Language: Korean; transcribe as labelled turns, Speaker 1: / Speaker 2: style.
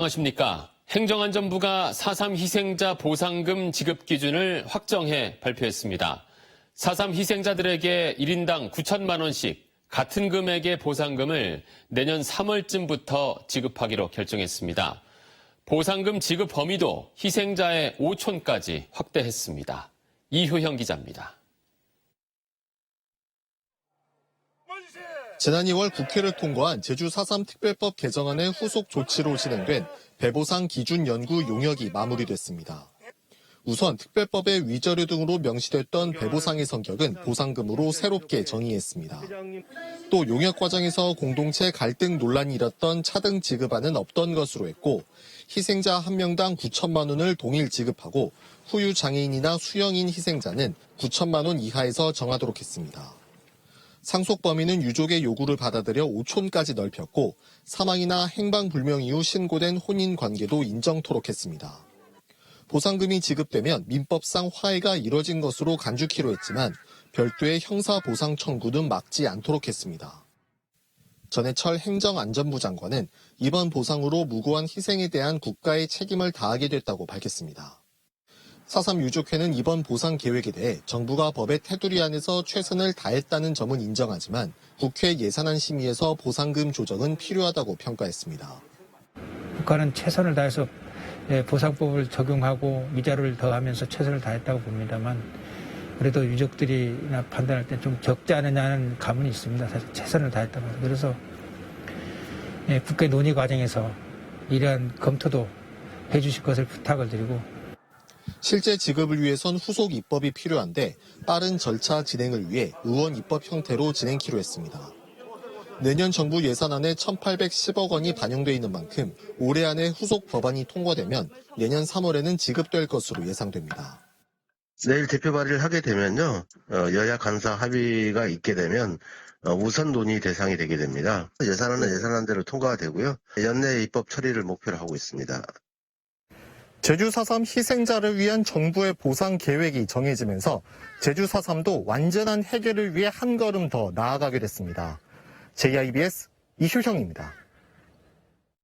Speaker 1: 안녕하십니까. 행정안전부가 4.3 희생자 보상금 지급 기준을 확정해 발표했습니다. 4.3 희생자들에게 1인당 9천만 원씩 같은 금액의 보상금을 내년 3월쯤부터 지급하기로 결정했습니다. 보상금 지급 범위도 희생자의 5촌까지 확대했습니다. 이효형 기자입니다.
Speaker 2: 지난 2월 국회를 통과한 제주 4.3 특별법 개정안의 후속 조치로 진행된 배보상 기준 연구 용역이 마무리됐습니다. 우선 특별법의 위자료 등으로 명시됐던 배보상의 성격은 보상금으로 새롭게 정의했습니다. 또 용역 과정에서 공동체 갈등 논란이 일었던 차등 지급안은 없던 것으로 했고 희생자 한 명당 9천만 원을 동일 지급하고 후유 장애인이나 수영인 희생자는 9천만 원 이하에서 정하도록 했습니다. 상속 범위는 유족의 요구를 받아들여 5촌까지 넓혔고 사망이나 행방불명 이후 신고된 혼인 관계도 인정토록 했습니다. 보상금이 지급되면 민법상 화해가 이뤄진 것으로 간주키로 했지만 별도의 형사 보상 청구는 막지 않도록 했습니다. 전해철 행정안전부 장관은 이번 보상으로 무고한 희생에 대한 국가의 책임을 다하게 됐다고 밝혔습니다. 4.3 유족회는 이번 보상 계획에 대해 정부가 법의 테두리 안에서 최선을 다했다는 점은 인정하지만 국회 예산안 심의에서 보상금 조정은 필요하다고 평가했습니다.
Speaker 3: 국가는 최선을 다해서 예, 보상법을 적용하고 미자료를 더하면서 최선을 다했다고 봅니다만 그래도 유족들이나 판단할 때 좀 적지 않느냐는 감은 있습니다. 사실 최선을 다했다고. 그래서 예, 국회 논의 과정에서 이러한 검토도 해주실 것을 부탁을 드리고
Speaker 2: 실제 지급을 위해선 후속 입법이 필요한데 빠른 절차 진행을 위해 의원 입법 형태로 진행키로 했습니다. 내년 정부 예산안에 1,810억 원이 반영돼 있는 만큼 올해 안에 후속 법안이 통과되면 내년 3월에는 지급될 것으로 예상됩니다.
Speaker 4: 내일 대표 발의를 하게 되면요, 어, 여야 간사 합의가 있게 되면 어, 우선 논의 대상이 되게 됩니다. 예산안은 예산안대로 통과가 되고요. 연내 입법 처리를 목표로 하고 있습니다.
Speaker 2: 제주 4.3 희생자를 위한 정부의 보상 계획이 정해지면서 제주 4.3도 완전한 해결을 위해 한 걸음 더 나아가게 됐습니다. JIBS 이효형입니다.